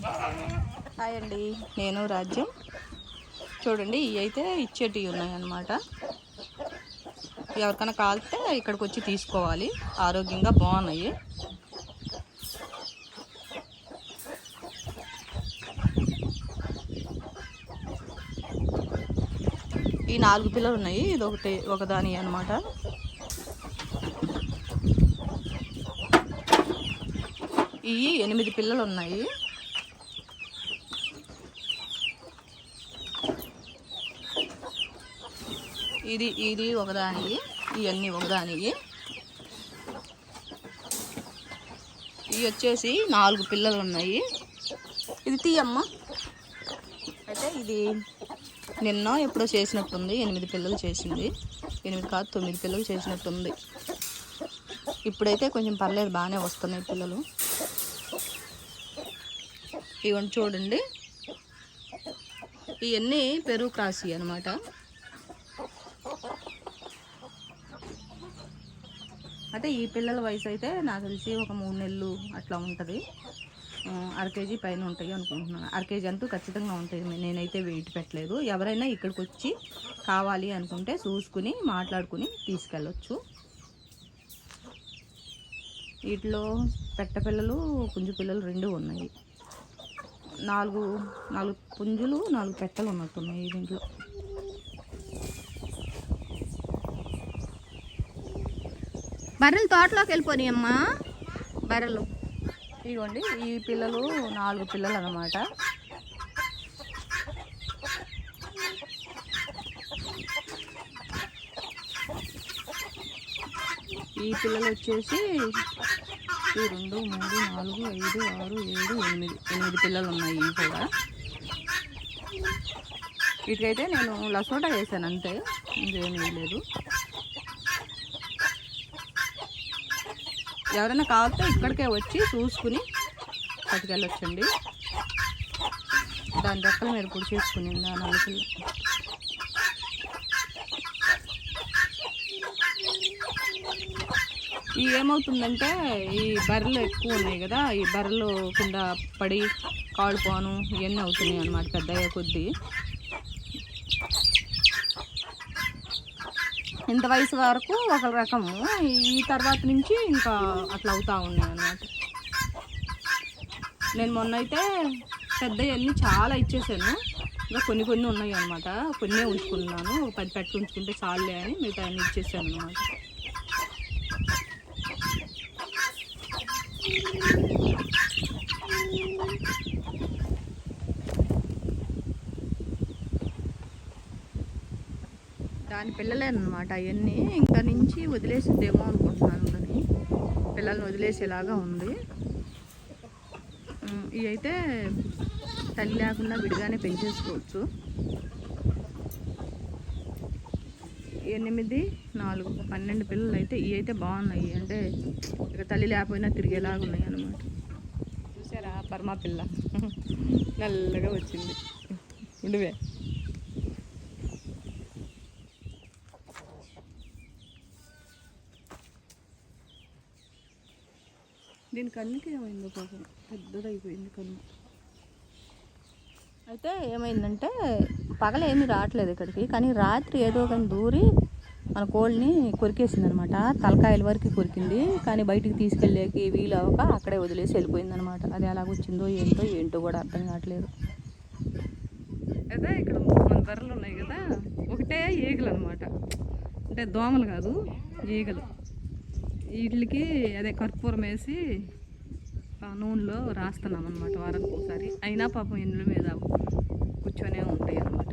Ah! Hi అండి నేను రాజ్యం. చూడండి ఇవి అయితే ఇచ్చేటివి ఉన్నాయన్నమాట. ఎవరికైనా కాలితే ఇక్కడికి వచ్చి తీసుకోవాలి. ఆరోగ్యంగా బాగున్నాయి. ఈ నాలుగు పిల్లలు ఉన్నాయి. ఇది ఒకటి ఒకదాని అనమాట ఈ ఎనిమిది పిల్లలు ఉన్నాయి. ఇది ఇది ఒకదానికి ఇవన్నీ ఒకదానికి ఇవి వచ్చేసి నాలుగు పిల్లలు ఉన్నాయి ఇది తీయమ్మ. అయితే ఇది నిన్న ఎప్పుడో చేసినట్టుంది. ఎనిమిది పిల్లలు చేసింది. ఎనిమిది కాదు తొమ్మిది పిల్లలు చేసినట్టుంది. ఇప్పుడైతే కొంచెం పర్లేదు బాగానే వస్తున్నాయి పిల్లలు. ఇవన్నీ చూడండి. ఇవన్నీ పెరుగు క్రాసి అనమాట అయితే ఈ పిల్లల వయసు అయితే నాకు తెలిసి ఒక మూడు నెలలు అట్లా ఉంటుంది. అర కేజీ పైన ఉంటాయి అనుకుంటున్నాను. అరకేజీ కేజీ అంటూ ఖచ్చితంగా ఉంటాయి. నేనైతే వెయిట్ పెట్టలేదు. ఎవరైనా ఇక్కడికి వచ్చి కావాలి అనుకుంటే చూసుకుని మాట్లాడుకుని తీసుకెళ్ళొచ్చు. వీటిలో పెట్ట పిల్లలు పుంజు పిల్లలు రెండు ఉన్నాయి. నాలుగు నాలుగు పుంజులు నాలుగు పెట్టలు ఉన్నట్టున్నాయి దీంట్లో. బర్రెలు తోటలోకి వెళ్ళిపోయి అమ్మా బర్రెలు. ఇదిగోండి ఈ పిల్లలు నాలుగు పిల్లలు అన్నమాట ఈ పిల్లలు వచ్చేసి ఈ రెండు మూడు నాలుగు ఐదు ఆరు ఏడు ఎనిమిది. ఎనిమిది పిల్లలు ఉన్నాయి ఇవి కూడా. వీటికైతే నేను లసోటా వేసాను అంతే. ఇంకేమీ లేదు. ఎవరైనా కావాలంటే ఇక్కడికే వచ్చి చూసుకుని పట్టుకెళ్ళొచ్చండి. దాని రెక్కలు మీరు ఇప్పుడు చేసుకుని ఆ ఇవి ఏమవుతుందంటే ఈ బర్రెలు ఎక్కువ ఉన్నాయి కదా ఈ బర్రెలు కింద పడి కాడుపోను ఇవన్నీ అవుతున్నాయి అన్నమాట పెద్ద అయ్యే కొద్దీ. ఇంత వయసు వరకు ఒక రకము. ఈ తర్వాత నుంచి ఇంకా అట్లా అవుతా ఉన్నాయి అన్నమాట. నేను మొన్న అయితే పెద్దవన్నీ చాలా ఇచ్చేసాను. ఇంకా కొన్ని కొన్ని ఉన్నాయి అనమాట కొన్నే ఉంచుకున్నాను. ఒక పది పెట్టి ఉంచుకుంటే చాలులే అని మిగతా అన్నీ ఇచ్చేసాను అనమాట దాని పిల్లలేనమాట అవన్నీ. ఇంకా నుంచి వదిలేసిద్దేమో అనుకుంటున్నాను కానీ పిల్లల్ని వదిలేసేలాగా ఉంది. ఇవైతే ఇవి అయితే తల్లి లేకుండా విడిగానే పెంచేసుకోవచ్చు. ఎనిమిది నాలుగు పన్నెండు పిల్లలు అయితే ఇవి అయితే బాగున్నాయి. అంటే ఇక తల్లి లేకపోయినా తిరిగేలాగా ఉన్నాయి అనమాట చూసారా? పరమా పిల్ల. నల్లగా వచ్చింది. ఉండివే. దీని కన్నుకి ఏమైందో పాపం. పెద్దదైపోయింది కన్ను. అయితే ఏమైందంటే పగల ఏమీ రావట్లేదు ఇక్కడికి కానీ రాత్రి ఏదో కానీ దూరి మన కోళ్ళని కొరికేసింది అనమాట తలకాయల వరకు కొరికింది కానీ బయటికి తీసుకెళ్ళేకి వీలు అవ్వక అక్కడే వదిలేసి వెళ్ళిపోయింది అనమాట అది ఎలాగొచ్చిందో ఏంటో ఏంటో కూడా అర్థం కావట్లేదు. అయితే ఇక్కడ మన బర్రెలు ఉన్నాయి కదా ఒకటే ఈగలు అనమాట అంటే దోమలు కాదు ఈగలు. వీటికి అదే కర్పూరం వేసి ఆ నూనెలో రాస్తున్నాం అనమాట వారానికి ఒకసారి అయినా పాపం ఇండ్ల మీద కూర్చొనే ఉంటాయి అనమాట